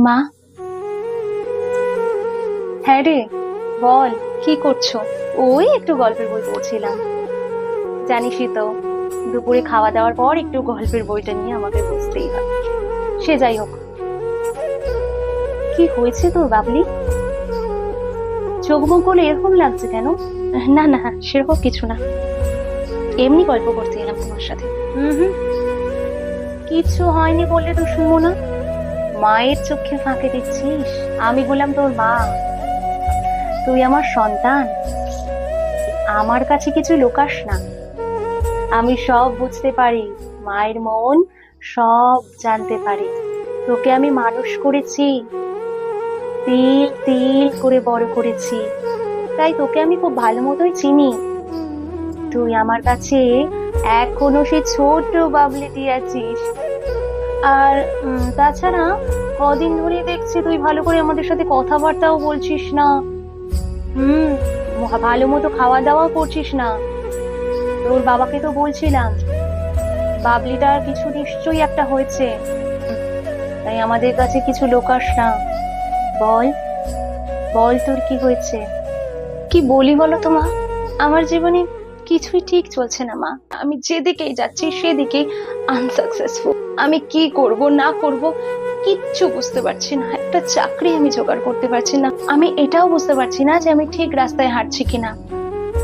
মা। হ্যাঁ রে, বল, কি করছ? ওই একটু গল্পের বই পড়ছিলাম। জানিসই তো, দুপুরে খাওয়া দাওয়ার পর একটু গল্পের বইটা নিয়ে আমাকে বসতেই হয়। সে যাই হোক। কি হয়েছে তোর বাবলি? চোখ মুখগুলো এরকম লাগছে কেন? না না, সেরকম কিছু না। এমনি গল্প করতে এলাম তোমার সাথে। হুম হুম। কিছু হয়নি বললে তো শুনব না। মায়ের চোখে ফাঁকে দিচ্ছিস? আমি বললাম তোর মা। তুই আমার সন্তান। আমার কাছে কিছু লোকাস না। আমি সব বুঝতে পারি, মায়ের মন সব জানতে পারি। তোকে আমি মানুষ করেছি। তিল তিল করে বড় করেছি। তাই তোকে আমি খুব ভালো মতোই চিনি। তুই আমার কাছে এখনও সেই ছোট বাবলিটি আছিস। আর তাছাড়া কদিন ধরে দেখছি তুই ভালো করে আমাদের সাথে কথাবার্তাও বলছিস না। হুম ভালো মতো খাওয়া দাওয়া করছিস না। তোর বাবাকে তো বলছিলাম বাবলিটার কিছু নিশ্চয়ই একটা হয়েছে। তাই আমাদের কাছে কিছু লোকাস না। বল বল তোর কি হয়েছে? কি বলি বলো তো মা? আমার জীবনে কিছুই ঠিক চলছে না মা। আমি যেদিকেই যাচ্ছি সেদিকেই আনসাকসেসফুল আমি কি করব, না করব কিচ্ছু বুঝতে পারছি না। একটা চাকরি আমি জোগাড় করতে পারছি না। আমি এটাও বুঝতে পারছি না যে আমি ঠিক রাস্তায় হাঁটছি কিনা।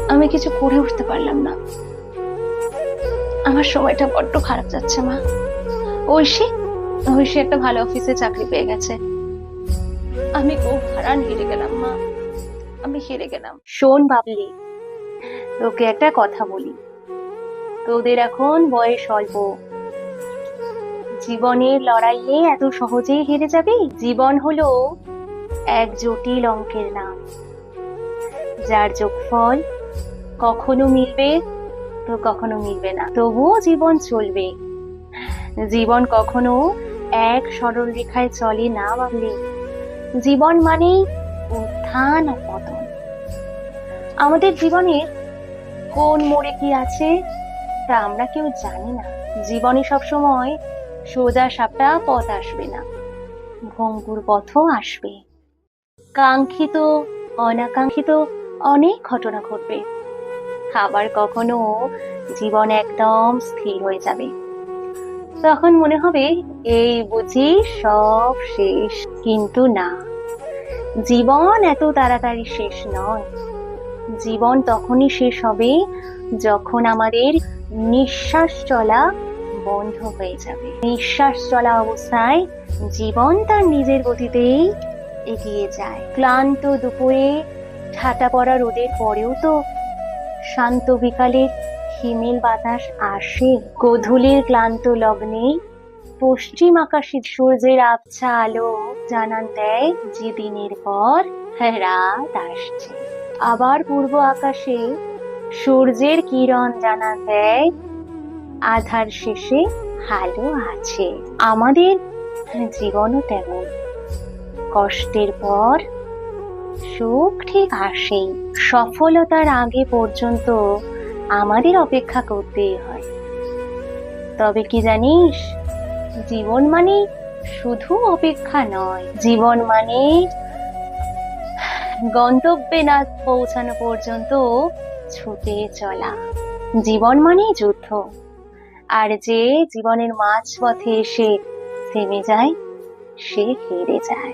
আমি কিছু করে উঠতে পারলাম না। আমার সময়টা বড্ড খারাপ যাচ্ছে, মা। ঐশী ঐশী একটা ভালো অফিসে চাকরি পেয়ে গেছে। আমি খুব হারান হেরে গেলাম, মা। আমি হেরে গেলাম। শোন বাবলি, তোকে একটা কথা বলি। তোদের এখন বয়স অল্প। জীবনের লড়াইয়ে এত সহজেই হেরে যাবি? জীবন হলো এক জটিল অঙ্কের নাম। যার যোগফল কখনো মিলবে, তো কখনো মিলবে না। তবুও জীবন চলবে। জীবন কখনো এক সরল রেখায় চলে না ভাবলে। জীবন মানেই উত্থান আর পতন। আমাদের জীবনের কোন মোড়ে কি আছে তা আমরা কেউ জানি না। জীবনে সবসময় সোজা সাপটা পথ আসবে না। ভঙ্গুর পথও আসবে। কাঙ্ক্ষিত, অনাকাঙ্ক্ষিত অনেক ঘটনা ঘটবে। আবার কখনো জীবন একদম স্থির হয়ে যাবে। তখন মনে হবে, এই বুঝি সব শেষ। কিন্তু না। জীবন এত তাড়াতাড়ি শেষ নয়। জীবন তখনই শেষ হবে যখন আমাদের নিঃশ্বাস চলা বন্ধ হয়ে যাবে। নিঃশ্বাস চলা অবস্থায় জীবন তার নিজের গতিতেই এগিয়ে যায়। ক্লান্ত দুপুরে ঠাটা পড়া রোদের পরেও তো শান্ত বিকালের হিমেল বাতাস আসে। গোধূলির ক্লান্ত লগ্নে পশ্চিম আকাশে সূর্যের আবছা আলো জানান দেয় যে দিনের পর রাত আসছে। আবার পূর্ব আকাশে সূর্যের কিরণ জানান দেয় আধার শেষে আলো আছে। আমাদের জীবনও তেমন। কষ্টের পর সুখ ঠিক আসেই। সফলতার আগে পর্যন্ত আমাদের অপেক্ষা করতেই হয়। তবে কি জানিস, জীবন মানে শুধু অপেক্ষা নয়, জীবন মানে গন্তব্যে না পৌঁছানো পর্যন্ত ছুটে চলা। জীবন মানেই যুদ্ধ। আর যে জীবনের মাঝ পথে এসে থেমে যায়, সে হেরে যায়।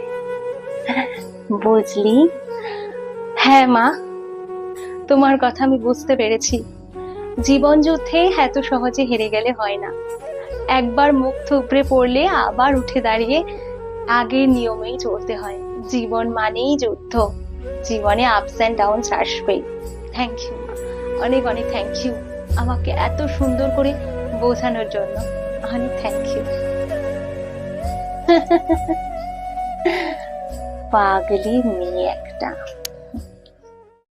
বুঝলি? হ্যাঁ মা, তোমার কথা আমি বুঝতে পেরেছি। জীবন যুদ্ধে এত সহজে হেরে গেলে হয় না। একবার মুখ থুবড়ে পড়লে আবার উঠে দাঁড়িয়ে আগের নিয়মেই চলতে হয়। জীবন মানেই যুদ্ধ। জীবনে আপস অ্যান্ড ডাউনস আসবেই। থ্যাংক ইউ অনেক অনেক থ্যাংক ইউ আমাকে এত সুন্দর করে বোঝানোর জন্য। অনেক থ্যাংক ইউ পাগলি মেয়ে একটা।